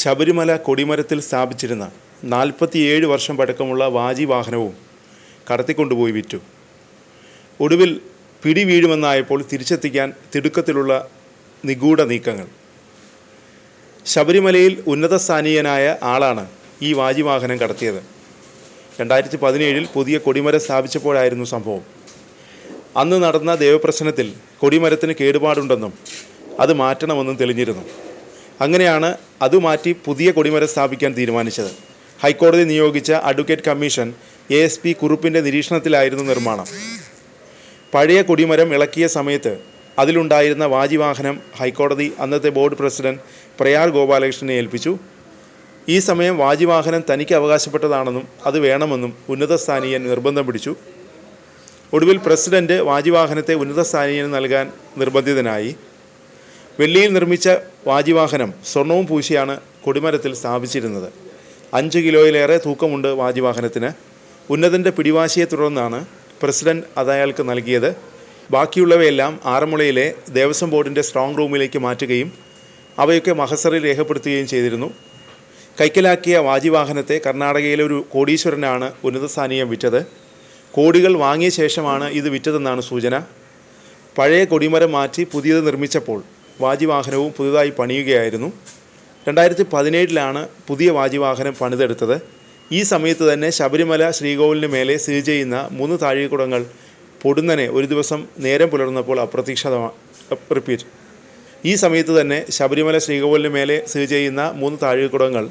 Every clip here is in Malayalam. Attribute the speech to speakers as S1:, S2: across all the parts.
S1: ശബരിമല കൊടിമരത്തിൽ സ്ഥാപിച്ചിരുന്ന നാൽപ്പത്തിയേഴ് വർഷം പഴക്കമുള്ള വാജി വാഹനവും കടത്തിക്കൊണ്ടുപോയി വിറ്റു. ഒടുവിൽ പിടി വീഴുമെന്നായപ്പോൾ തിരിച്ചെത്തിക്കാൻ തിടുക്കത്തിലുള്ള നിഗൂഢ നീക്കങ്ങൾ. ശബരിമലയിൽ ഉന്നത സ്ഥാനീയനായ ആളാണ് ഈ വാജി വാഹനം കടത്തിയത്. രണ്ടായിരത്തി പതിനേഴിൽ പുതിയ കൊടിമരം സ്ഥാപിച്ചപ്പോഴായിരുന്നു സംഭവം. അന്ന് നടന്ന ദേവപ്രശ്നത്തിൽ കൊടിമരത്തിന് കേടുപാടുണ്ടെന്നും അത് മാറ്റണമെന്നും തെളിഞ്ഞിരുന്നു. അങ്ങനെയാണ് അത് മാറ്റി പുതിയ കൊടിമരം സ്ഥാപിക്കാൻ തീരുമാനിച്ചത്. ഹൈക്കോടതി നിയോഗിച്ച advocate commission A S P കുറുപ്പിന്റെ നിരീക്ഷണത്തിലായിരുന്നു നിർമ്മാണം. പഴയ കൊടിമരം ഇളക്കിയ സമയത്ത് അതിലുണ്ടായിരുന്ന വാജിവാഹനം ഹൈക്കോടതി അന്നത്തെ ബോർഡ് പ്രസിഡന്റ് പ്രയാർ ഗോപാലകൃഷ്ണനെ ഏൽപ്പിച്ചു. ഈ സമയം വാജിവാഹനം തനിക്ക് അവകാശപ്പെട്ടതാണെന്നും അത് വേണമെന്നും ഉന്നതസ്ഥാനീയൻ നിർബന്ധം പിടിച്ചു. ഒടുവിൽ പ്രസിഡന്റ് വാജിവാഹനത്തെ ഉന്നതസ്ഥാനീയന് നൽകാൻ നിർബന്ധിതനായി. വെള്ളിയിൽ നിർമ്മിച്ച വാജിവാഹനം സ്വർണവും പൂശിയാണ് കൊടിമരത്തിൽ സ്ഥാപിച്ചിരുന്നത്. അഞ്ച് കിലോയിലേറെ തൂക്കമുണ്ട് വാജിവാഹനത്തിന്. ഉന്നതന്റെ പിടിവാശിയെ തുടർന്നാണ് പ്രസിഡന്റ് അത് അയാൾക്ക് നൽകിയത്. ബാക്കിയുള്ളവയെല്ലാം ആറന്മുളയിലെ ദേവസ്വം ബോർഡിന്റെ സ്ട്രോങ് റൂമിലേക്ക് മാറ്റുകയും അവയൊക്കെ മഹസറിൽ രേഖപ്പെടുത്തുകയും ചെയ്തിരുന്നു. കൈക്കലാക്കിയ വാജിവാഹനത്തെ കർണാടകയിലെ ഒരു കോടീശ്വരനാണ് ഉന്നതസ്ഥാനീയം വിറ്റത്. കോടികൾ വാങ്ങിയ ശേഷമാണ് ഇത് വിറ്റതെന്നാണ് സൂചന. പഴയ കൊടിമരം മാറ്റി പുതിയത് നിർമ്മിച്ചപ്പോൾ വാജിവാഹനവും പുതുതായി പണിയുകയായിരുന്നു. രണ്ടായിരത്തി പതിനേഴിലാണ് പുതിയ വാജിവാഹനം പണിതെടുത്തത്. ഈ സമയത്ത് തന്നെ ശബരിമല ശ്രീകോവിലിന് മേലെ സ്ഥിതി ചെയ്യുന്ന മൂന്ന് താഴികുടങ്ങൾ പൊടുന്നനെ ഒരു ദിവസം നേരം പുലർന്നപ്പോൾ അപ്രതീക്ഷിതമാണ് റിപ്പീറ്റ്. ഈ സമയത്ത് തന്നെ ശബരിമല ശ്രീകോവിലിന് മേലെ സ്ഥിതി ചെയ്യുന്ന മൂന്ന് താഴികുടങ്ങൾ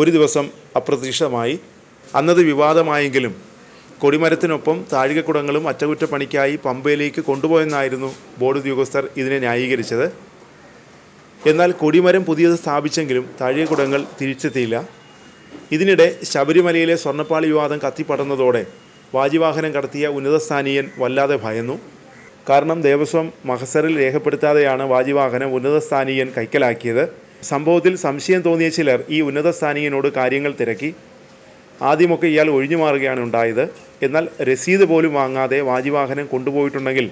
S1: ഒരു ദിവസം അപ്രതീക്ഷിതമായി. അന്നത് വിവാദമായെങ്കിലും കൊടിമരത്തിനൊപ്പം താഴികക്കുടങ്ങളും അറ്റകുറ്റപ്പണിക്കായി പമ്പയിലേക്ക് കൊണ്ടുപോയെന്നായിരുന്നു ബോർഡ് ഉദ്യോഗസ്ഥർ ഇതിനെ ന്യായീകരിച്ചത്. എന്നാൽ കൊടിമരം പുതിയത് സ്ഥാപിച്ചെങ്കിലും താഴികക്കുടങ്ങൾ തിരിച്ചെത്തിയില്ല. ഇതിനിടെ ശബരിമലയിലെ സ്വർണപ്പാളി വിവാദം കത്തിപ്പടർന്നതോടെ വാജിവാഹനം കടത്തിയ ഉന്നതസ്ഥാനീയൻ വല്ലാതെ ഭയന്നു. കാരണം ദേവസ്വം മഹസറിൽ രേഖപ്പെടുത്താതെയാണ് വാജിവാഹനം ഉന്നതസ്ഥാനീയൻ കൈക്കലാക്കിയത്. സംഭവത്തിൽ സംശയം തോന്നിയ ചിലർ ഈ ഉന്നതസ്ഥാനീയനോട് കാര്യങ്ങൾ തിരക്കി. ആദ്യമൊക്കെ ഇയാൾ ഒഴിഞ്ഞു മാറുകയാണ് ഉണ്ടായത്. എന്നാൽ രസീത് പോലും വാങ്ങാതെ വാജിവാഹനം കൊണ്ടുപോയിട്ടുണ്ടെങ്കിൽ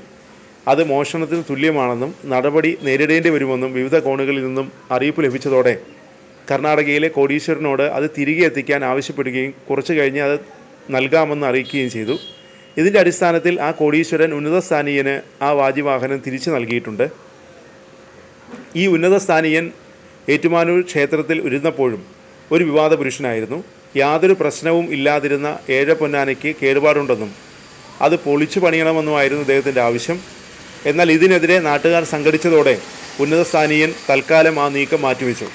S1: അത് മോഷണത്തിന് തുല്യമാണെന്നും നടപടി നേരിടേണ്ടി വരുമെന്നും വിവിധ കോണുകളിൽ നിന്നും അറിയിപ്പ് ലഭിച്ചതോടെ കർണാടകയിലെ കോടീശ്വരനോട് അത് തിരികെ എത്തിക്കാൻ ആവശ്യപ്പെടുകയും കുറച്ചു കഴിഞ്ഞ് അത് നൽകാമെന്ന് അറിയിക്കുകയും ചെയ്തു. ഇതിന്റെ അടിസ്ഥാനത്തിൽ ആ കോടീശ്വരൻ ഉന്നതസ്ഥാനീയന് ആ വാജിവാഹനം തിരിച്ചു നൽകിയിട്ടുണ്ട്. ഈ ഉന്നതസ്ഥാനീയൻ ഏറ്റുമാനൂർ ക്ഷേത്രത്തിൽ ഇരുന്നപ്പോഴും ഒരു വിവാദ പുരുഷനായിരുന്നു. യാതൊരു പ്രശ്നവും ഇല്ലാതിരുന്ന ഏഴ പൊന്നാനയ്ക്ക് കേടുപാടുണ്ടെന്നും അത് പൊളിച്ചു പണിയണമെന്നുമായിരുന്നു അദ്ദേഹത്തിന്റെ ആവശ്യം. എന്നാൽ ഇതിനെതിരെ നാട്ടുകാർ സംഘടിച്ചതോടെ ഉന്നതസ്ഥാനീയൻ തൽക്കാലം ആ നീക്കം മാറ്റിവെച്ചു.